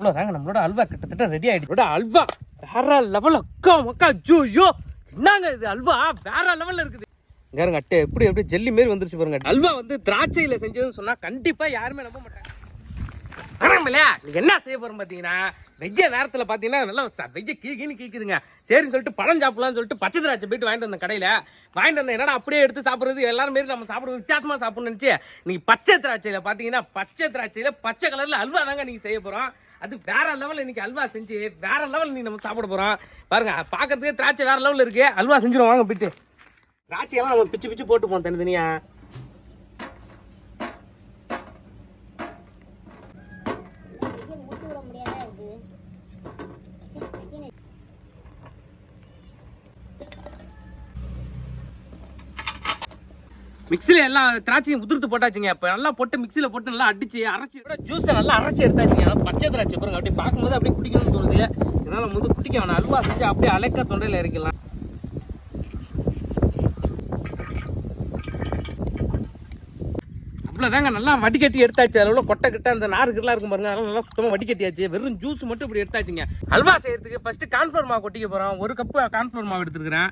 இவ்வளோ தாங்க நம்மளோட அல்வா கிட்டத்தட்ட ரெடி ஆயிடுச்சு. அல்வா வேற லெவல் அக்கா மக்கா ஜோயோ என்னங்க இது அல்வா? வேற லெவலில் இருக்குது. இங்க அட்டை. எப்படி எப்படி? ஜெல்லி மாரி வந்துருச்சு பாருங்க அல்வா வந்து திராட்சையில் செஞ்சதுன்னு சொன்னால் கண்டிப்பாக யாருமே நம்ப மாட்டாங்க. ஆமாம்ல நீங்கள் என்ன செய்ய போகிறோம் பார்த்தீங்கன்னா வெஜ்ஜ நேரத்தில் பார்த்தீங்கன்னா நல்லா வெஜ்ஜ கீக்கின்னு கீக்குதுங்க. சரின்னு சொல்லிட்டு பழம் சாப்பிடலாம்னு சொல்லிட்டு பச்சை திராட்சை போயிட்டு வாங்கிட்டு வந்தேன் கடையில். வாங்கிட்டு வந்தேன். என்னடா அப்படியே எடுத்து சாப்பிட்றது? எல்லாரும் மாரி நம்ம சாப்பிடுறது வித்தியாசமாக சாப்பிடணும்னு நினச்சி நீங்கள் பச்சை திராட்சையில் பார்த்தீங்கன்னா பச்சை திராட்சையில் பச்சை கலரில் அல்வா தாங்க நீங்கள் செய்ய போகிறோம் அது வேற லெவலில் இன்னைக்கு அல்வா செஞ்சு வேற லெவல் நீ நம்ம சாப்பிட போறோம். பாருங்க பார்க்கறதுக்கே திராட்சை வேற லெவலில் இருக்கு. அல்வா செஞ்சிடும் வாங்க போயிட்டு. திராட்சையெல்லாம் நம்ம பிச்சு பிச்சு போட்டு போவோம் தனித்தனியா ஊற்றி விட முடியாதா இது மிக்சியில் எல்லாம் திராட்சையும் உதிர்த்து போட்டாச்சுங்க. இப்போ நல்லா போட்டு மிக்சியில் போட்டு நல்லா அடிச்சு அரைச்சி ஜூஸை நல்லா அரைச்சி எடுத்தாச்சுங்க. நல்லா பச்சை திராட்சை பாருங்க அப்படியே பார்க்கும்போது அப்படியே குடிக்கணும்னு தோணுது. இதனால் நம்ம வந்து குடிக்க வேணாம். அல்வா செஞ்சு அப்படியே அலைக்க தொண்டையில் இறக்கலாம் அவ்வளோதாங்க நல்லா வடிகட்டி எடுத்தாச்சு. அதில் உள்ள கொட்டை கிட்ட அந்த நார் கிட்டலாம் இருக்கும் பாருங்க. அதெல்லாம் நல்லா சுத்தமாக வடிகட்டியாச்சு. வெறும் ஜூஸ் மட்டும் இப்படி எடுத்தாச்சுங்க. அல்வா செய்யறதுக்கு ஃபஸ்ட்டு கான்ஃபிளவர் மாவு கொட்டிக்க போகிறோம் ஒரு கப்பு கான்ஃபிளவர் மாவு எடுத்துருக்கிறேன்.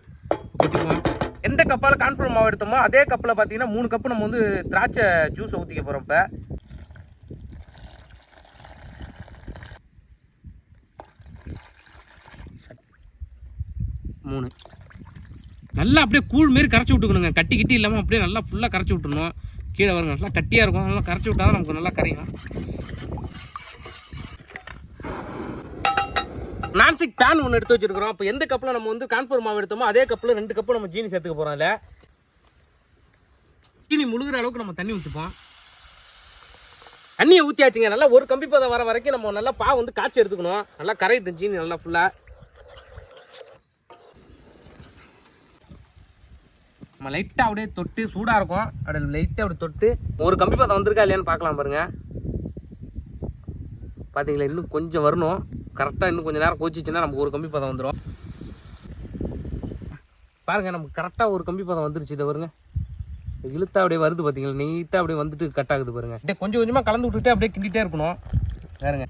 கொட்டிக்குவோம். எந்த கப்பால் கான்ஃபர்ம் மாவு எடுத்தோமோ அதே கப்பில் பார்த்தீங்கன்னா மூணு கப்பு நம்ம வந்து திராட்சை ஜூஸை ஊற்றிக்க போகிறோம் இப்போ. மூணு. நல்லா அப்படியே கூழ் மாரி கரைச்சி விட்டுக்கணுங்க. கட்டி கிட்டி இல்லாமல் அப்படியே நல்லா ஃபுல்லாக கரைச்சி விட்டுணும் கீழே வருங்க. நல்லா கட்டியாக இருக்கும். நல்லா கரைச்சி விட்டா தான் நமக்கு நல்லா கரையும். நான்ஸ்டிக் பேன் ஒன்று எடுத்து வச்சிருக்கிறோம். அப்போ எந்த கப்பில் நம்ம வந்து கான்ஃபர் மாவு எடுத்தோமோ அதே கப்பில் ரெண்டு கப்பு நம்ம ஜீனி சேர்த்துக்க போகிறோம் இல்லை? ஜீனி முழுகிற அளவுக்கு நம்ம தண்ணி ஊற்றிப்போம் தண்ணியை ஊற்றியாச்சுங்க நல்லா ஒரு கம்பி பதம் வர வரைக்கும் நம்ம நல்லா பா வந்து காய்ச்சி எடுத்துக்கணும். நல்லா கரையிட்டு ஜீனி நல்லா ஃபுல்லாக நம்ம லைட்டாக அப்படியே தொட்டு சூடாக இருக்கும். அப்படியே லைட்டாக அப்படி தொட்டு ஒரு கம்பி பதம் வந்திருக்கா இல்லையான்னு பார்க்கலாம் பாருங்கள் பார்த்தீங்களா இன்னும் கொஞ்சம் வரணும். கரெக்டாக இன்னும் கொஞ்சம் நேரம் கோச்சிச்சுன்னா நமக்கு ஒரு கம்பி பதம் வந்துடும் பாருங்க நமக்கு கரெக்டாக ஒரு கம்பி பதம் வந்துருச்சு. இதை வருங்க இழுத்தா அப்படியே வருது பார்த்தீங்களா நீட்டாக அப்படியே வந்துட்டு கட் ஆகுது பாருங்க. அப்படியே கொஞ்சம் கொஞ்சமாக கலந்து விட்டுட்டு அப்படியே கிண்டிகிட்டே இருக்கணும். வேறுங்க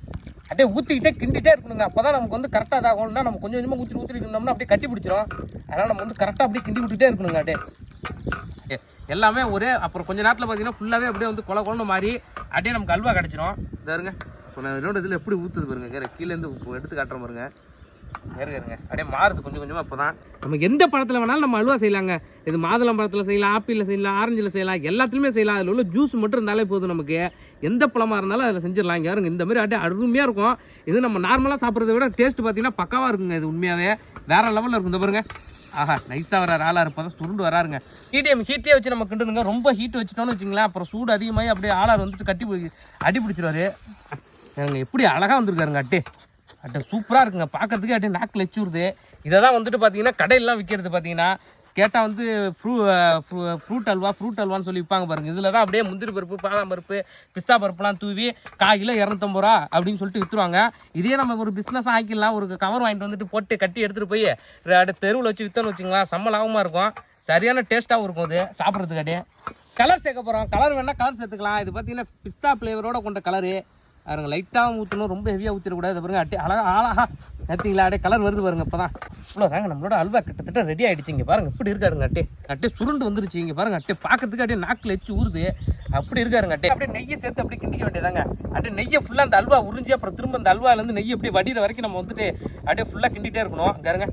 அப்படியே ஊற்றிக்கிட்டே கிண்டிகிட்டே இருக்கணுங்க. அப்போ தான் நமக்கு வந்து கரெக்டாக இதாகும்னா நம்ம கொஞ்சம் கொஞ்சமாக ஊற்றி ஊற்றிட்டு இருந்தோம்னா அப்படியே கட்டி பிடிச்சிரும். அதனால் நம்ம வந்து கரெக்டாக அப்படியே கிண்டி விட்டுட்டே இருக்கணுங்க அப்படியே. எல்லாமே ஒரே அப்புறம் கொஞ்ச நேரத்தில் பார்த்தீங்கன்னா ஃபுல்லாகவே அப்படியே வந்து கொல கொலன்னு மாறி அப்படியே நமக்கு அல்வா கிடச்சிரும். இதாருங்க இப்போ நான் என்னோட இதில் எப்படி ஊற்றுது பாருங்க கேரு கீழேருந்து எடுத்து காட்டுற பாருங்க. வேறு இருங்க அப்படியே மாறுது கொஞ்சம் கொஞ்சமாக இப்போ தான் நம்ம எந்த பழத்தில் வேணாலும் நம்ம அல்வா செய்யலாங்க. இது மாதுளம் பழத்தில் செய்யலாம் ஆப்பிளில் செய்யலாம் ஆரஞ்சில் செய்யலாம் எல்லாத்துலேயுமே செய்யலாம். அதில் உள்ள ஜூஸ் மட்டும் இருந்தாலே போதும் நமக்கு. எந்த பழமாக இருந்தாலும் அதில் செஞ்சிடலாம். இங்கே இந்த மாதிரி அப்படியே அருமையாக இருக்கும். இது நம்ம நார்மலாக சாப்பிட்றத விட டேஸ்ட் பார்த்தீங்கன்னா பக்காவாக இருக்குங்க இது உண்மையாகவே வேறு லெவலில் இருக்கும் இந்த பாருங்க. ஆஹா நைஸாக வர ஆளாக இருப்பதான் சுருண்டு வராருங்க ஹீட்டே ஹீட்டே வச்சு நம்ம கிண்டுனுங்க. ரொம்ப ஹீட் வச்சுட்டோம்னு வச்சுங்களேன் அப்புறம் சூடு அதிகமாகி அப்படியே ஆளார் வந்துட்டு கட்டி அடி பிடிச்சிருவாரு. எனக்கு எப்படி அழகாக வந்திருக்காருங்க அட்டே. அட்டை சூப்பராக இருக்குங்க. பார்க்கறதுக்கே அப்படியே நாக்கில் எச்சுருது இதை தான் வந்துட்டு பார்த்தீங்கன்னா கடையிலலாம் விற்கிறது பார்த்தீங்கன்னா கேட்டால் வந்து ஃப்ரூ ஃப்ரூட் அல்வா ஃப்ரூட் அல்வான்னு சொல்லி விற்பாங்க பாருங்கள் இதில் தான் அப்படியே முந்திரி பருப்பு பாதாம் பருப்பு பிஸ்தா பருப்புலாம் தூவி கால் கிலோ இரநூத்தம்பது ரூபா அப்படின்னு சொல்லிட்டு விற்றுருவாங்க இதே நம்ம ஒரு பிஸ்னஸ் ஆக்கிடலாம். ஒரு கவர் வாங்கிட்டு வந்துட்டு போட்டு கட்டி எடுத்துகிட்டு போய் அப்படியே தெருவில் வச்சு விற்றோன்னு வச்சுங்களேன் செம்ம லாபமாக இருக்கும். சரியான டேஸ்ட்டாகவும் இருக்கும் அது சாப்பிட்றதுக்காட்டி கலர் சேர்க்க போகிறோம் கலர் வேணால் கலர் சேர்த்துக்கலாம். இது பார்த்தீங்கன்னா பிஸ்தா ஃப்ளேவரோட கொண்ட கலரு பாருங்க லைட்டாக ஊற்றணும் ரொம்ப ஹெவியாக ஊற்றிடக்கூடாது பாருங்க அட்டே அழகாக ஆளாக பார்த்தீங்களா அப்படியே கலர் வருது பாருங்க இப்போ தான் இவ்வளோ தாங்க நம்மளோட அல்வா கிட்டத்தட்ட ரெடி ஆகிடுச்சு இங்கே பாருங்க. இப்படி இருக்காருங்க அட்டே அட்டே சுருண்டு வந்துருச்சு இங்கே பாருங்க அட்டே பார்க்கறதுக்கு அப்படியே நாக்கில் எச்சு ஊறுது. அப்படி இருக்காருங்க அட்டே அப்படியே நெய்யை சேர்த்து அப்படியே கிண்டிக்க வேண்டியதாங்க அப்படியே நெய்யை ஃபுல்லாக அந்த அல்வா உறிஞ்சி அப்புறம் திரும்ப அந்த அல்வாலேருந்து நெய் அப்படியே வடிகிற வரைக்கும் நம்ம வந்துட்டு அப்படியே ஃபுல்லாக கிண்டிகிட்டே இருக்கணும். பாருங்க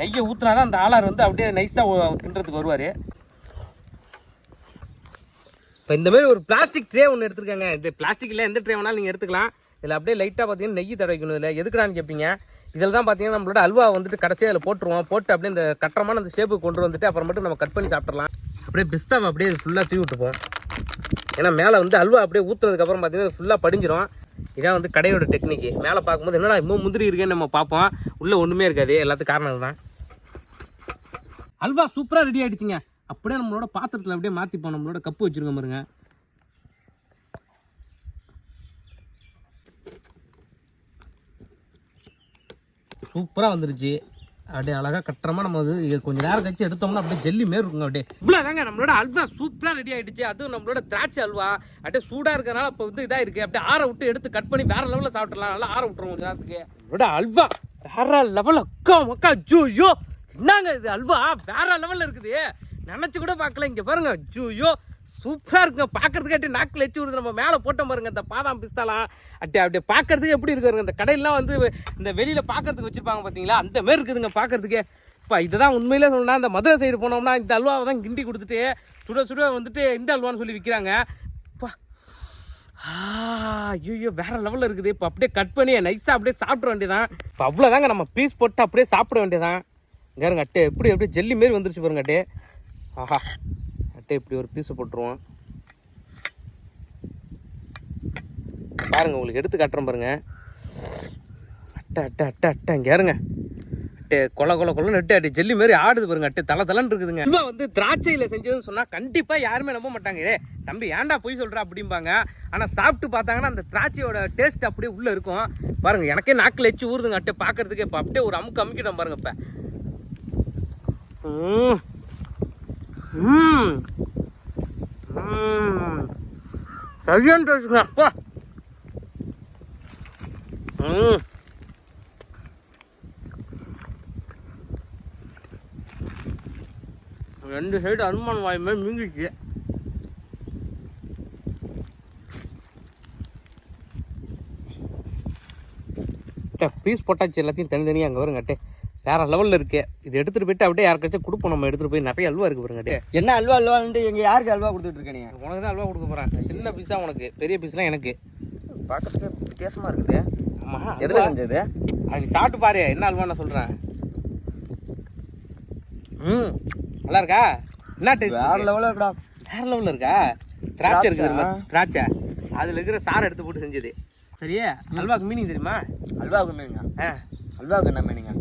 நெய்யை ஊற்றினா தான் அந்த ஆளார் வந்து அப்படியே நைஸாக கிண்டுறதுக்கு வருவார். இப்போ இந்த மாதிரி ஒரு பிளாஸ்டிக் ட்ரே ஒன்று எடுத்துருக்காங்க. இந்த பிளாஸ்டிக்கில் எந்த ட்ரே வேணாலும் நீங்கள் எடுத்துக்கலாம். இதில் அப்படியே லைட்டாக பார்த்தீங்கன்னா நெய் தடவைக்கணும் இதில். எதுக்குறான்னு கேட்பீங்க இதில் தான் பார்த்தீங்கன்னா நம்மளோட அல்வா வந்துட்டு கடைசியாக அதில் போட்டுருவோம். போட்டு அப்படியே இந்த கட்டமான அந்த ஷேப்புக்கு கொண்டு வந்துட்டு அப்புறம் மட்டும் நம்ம கட் பண்ணி சாப்பிட்றலாம் அப்படியே பிஸ்தாவை அப்படியே ஃபுல்லாக தூவி விட்டுப்போம். ஏன்னா மேலே வந்து அல்வா அப்படியே ஊற்றுனதுக்கப்புறம் பார்த்தீங்கன்னா ஃபுல்லாக படிஞ்சிடும் இதான் வந்து கடையோட டெக்னிக்கு மேலே பார்க்கும்போது என்னடா இன்னும் முந்திரி இருக்கேன்னு நம்ம பார்ப்போம். உள்ளே ஒன்றுமே இருக்காது. எல்லாத்துக்கும் காரணம் தான் அல்வா சூப்பராக ரெடி ஆகிடுச்சிங்க அப்படியே நம்மளோட பாத்திரத்தில் அப்படியே மாற்றிப்போம் நம்மளோட கப்பு வச்சுருக்கோம் பாருங்க. சூப்பராக வந்துருச்சு. அப்படியே அழகா கட்டுறமா நம்ம வந்து கொஞ்சம் நேரம் கழிச்சு எடுத்தோம்னா அப்படியே ஜெல்லி மாரி இருக்குங்க அப்படியே. இவ்வளோதாங்க நம்மளோட அல்வா சூப்பராக ரெடி ஆகிடுச்சு அதுவும் நம்மளோட திராட்சை அல்வா. அப்படியே சூடாக இருக்கறனால இப்போ வந்து இதாக இருக்கு. அப்படியே ஆற விட்டு எடுத்து கட் பண்ணி வேறு லெவலில் சாப்பிட்றலாம் நல்லா ஆற விட்டுருவோம் கொஞ்ச நேரத்துக்கு. நம்மளோட அல்வா வேற லெவல் அக்கா மக்கா ஜூயோ. என்னங்க இது அல்வா? வேற லெவலில் இருக்குது. நினச்சி கூட பார்க்கல. இங்கே பாருங்க. ஐயோ சூப்பராக இருக்குங்க. பார்க்கறதுக்காட்டி நாக்கில் எச்சு வருது நம்ம மேலே போட்டோம் பாருங்க. இந்த பாதாம் பிஸ்தாலாம். அப்படி அப்படியே பார்க்கறதுக்கு எப்படி இருக்குங்க இந்த கடையிலாம் வந்து இந்த வெளியில் பார்க்கறதுக்கு வச்சுருப்பாங்க பார்த்தீங்களா அந்த மாதிரி இருக்குதுங்க பார்க்கறதுக்கே. இப்போ இதுதான் உண்மையிலே சொல்லணும்னா இந்த மதுரை சைடு போனோம்னா இந்த அல்வாவை தான் கிண்டி கொடுத்துட்டு சுட சுட வந்துட்டு இந்த அல்வான்னு சொல்லி விற்கிறாங்க அப்பா ஐயோ வேற லெவலில் இருக்குது. இப்போ அப்படியே கட் பண்ணி நைஸாக அப்படியே சாப்பிட வேண்டியதான் இப்போ அவ்வளோதாங்க நம்ம பீஸ் போட்டு அப்படியே சாப்பிட வேண்டியதான் இங்க அட்டே எப்படி அப்படியே ஜெல்லி மாரி வந்துருச்சு பாருங்க அட்டே. ஆஹா. அட்டே இப்படி ஒரு பீஸை போட்டுருவோம். பாருங்க உங்களுக்கு எடுத்து காட்டுறேன் பாருங்கள் அட்டை அட்டை அட்டை அட்டை இங்கே இருங்க. அட்டே கொல கொல கொலன்னு நட்டு அட்டை ஜெல்லி மாதிரி ஆடுது பாருங்க அட்டே தலை தலைன்னு இருக்குதுங்க. இவன் வந்து திராட்சையில் செஞ்சதுன்னு சொன்னால் கண்டிப்பாக யாருமே நம்ப மாட்டாங்க. ஏ தம்பி ஏன்டா போய் சொல்கிற அப்படிம்பாங்க. ஆனால் சாப்பிட்டு பார்த்தாங்கன்னா அந்த திராட்சையோட டேஸ்ட் அப்படியே உள்ளே இருக்கும். பாருங்க எனக்கே நாக்கில் எச்சு ஊறுதுங்க அட்டே பார்க்கறதுக்கு. இப்போ அப்படியே ஒரு அமுக்கு அமுக்கிட்டோம் பாருங்க இப்போ ம் ம் ம் சரியான டேஸ்ட்டுங்க அப்பா. ம். ரெண்டு சைடு அனுமான் வாய் மாதிரி மீங்கிச்சு பீஸ் போட்டாச்சு எல்லாத்தையும் தனித்தனியாக அங்கே வருங்கட்டே வேற லெவலில் இருக்கு. இது எடுத்துகிட்டு போயிட்டு அப்படியே யாருக்காச்சும் கொடுப்போம். நம்ம எடுத்துகிட்டு போய் நிறைய அல்வா இருக்கு பாருங்க என்ன அல்வா அல்வான்ட்டு எங்க யாருக்கு அல்வா கொடுத்துட்டு இருக்க நீங்க உனக்கு தான் அல்வா கொடுக்க போகிறேன் சின்ன பீஸாக உனக்கு. பெரிய பீஸ்லாம் எனக்கு. பார்க்கறதுக்கு வித்தியாசமா இருக்குது. ஆமாம் எதுல செஞ்சது? அது நீ சாப்பிட்டு பாரு. என்ன அல்வா நான் சொல்கிறேன் ம். நல்லா இருக்கா? என்ன டேஸ்ட் வேற லெவலில் இருக்கடா. வேற லெவலில் இருக்கா? திராட்சை இருக்குது? திராட்சை. அதில் இருக்கிற சாரை எடுத்து போட்டு செஞ்சது. சரியா? அல்வாக்கு மீனிங் தெரியுமா? அல்வாவுக்கு மீனுங்க ஆ. அல்வாவுக்கு என்ன மீனுங்க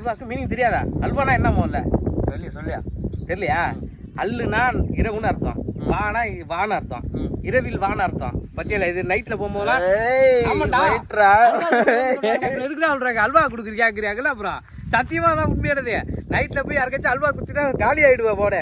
அல்வாக்கு மீனிங் தெரியாதா? அல்வானா என்ன முதல்ல சொல்லி சொல்லியா. தெரியலையா? அல்லுனா இரவுன்னு அர்த்தம். வானா வான அர்த்தம். இரவில் வான அர்த்தம். பத்தியில இது நைட்ல போகும்போதெல்லாம் ஏய், ஆமாண்டா. ரைட்ரா. அப்புறம் எதுக்கு தான் சொல்றாங்க அல்வா கொடுக்குறீங்க கேட்குறியாங்கல்ல அப்புறம். சத்தியமா தான் உண்மையானது. நைட்ல போய் யாருக்காச்சும் அல்வா குடிச்சுட்டா காலி ஆயிடுவா போட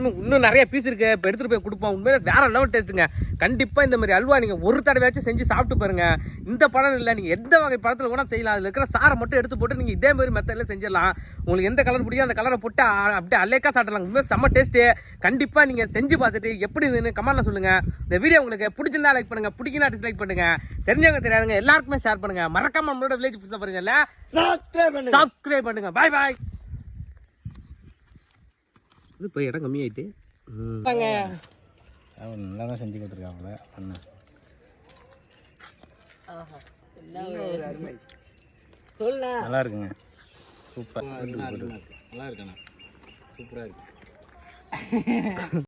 இன்னும் இன்னும் நிறைய பீஸ் இருக்கு. இப்போ எடுத்துட்டு போய் கொடுப்போம். உண்மையில வேற லெவல் டேஸ்ட்டுங்க கண்டிப்பா இந்த மாதிரி அல்வா நீங்க ஒரு தடவையாச்சும் செஞ்சு சாப்பிட்டு பாருங்க. இந்த பழம் இல்லை நீங்க எந்த வகை பழத்துல கூட செய்யலாம். அதுல இருக்கிற சாரை மட்டும் எடுத்து போட்டு நீங்க இதே மாதிரி மெத்தட்ல செஞ்சிடலாம். உங்களுக்கு எந்த கலர் பிடிக்கும் அந்த கலரை போட்டு அப்படியே அலேக்கா சாப்பிடலாம். உண்மையாக செம்ம டேஸ்ட்டு கண்டிப்பா நீங்க செஞ்சு பார்த்துட்டு எப்படி இதுன்னு கமெண்ட்ல சொல்லுங்க. இந்த வீடியோ உங்களுக்கு பிடிச்சிருந்தா லைக் பண்ணுங்க. பிடிக்கினா டிஸ்லைக் பண்ணுங்க. தெரிஞ்சவங்க தெரியாதுங்க எல்லாருக்குமே ஷேர் பண்ணுங்க. மறக்காம நம்மளோட வில்லேஜ் புதுசாக பாருங்கல்ல Subscribe பண்ணுங்க. சப்ஸ்கிரைப் பண்ணுங்க. பாய் பாய் இப்போ இடம் கம்மியாயிட்டு. அவன் நல்லா தான் செஞ்சு கொடுத்துருக்காங்களே பண்ண. சொல்ல நல்லா இருக்குங்க சூப்பர். நல்லா இருக்குண்ணா சூப்பராக இருக்கு.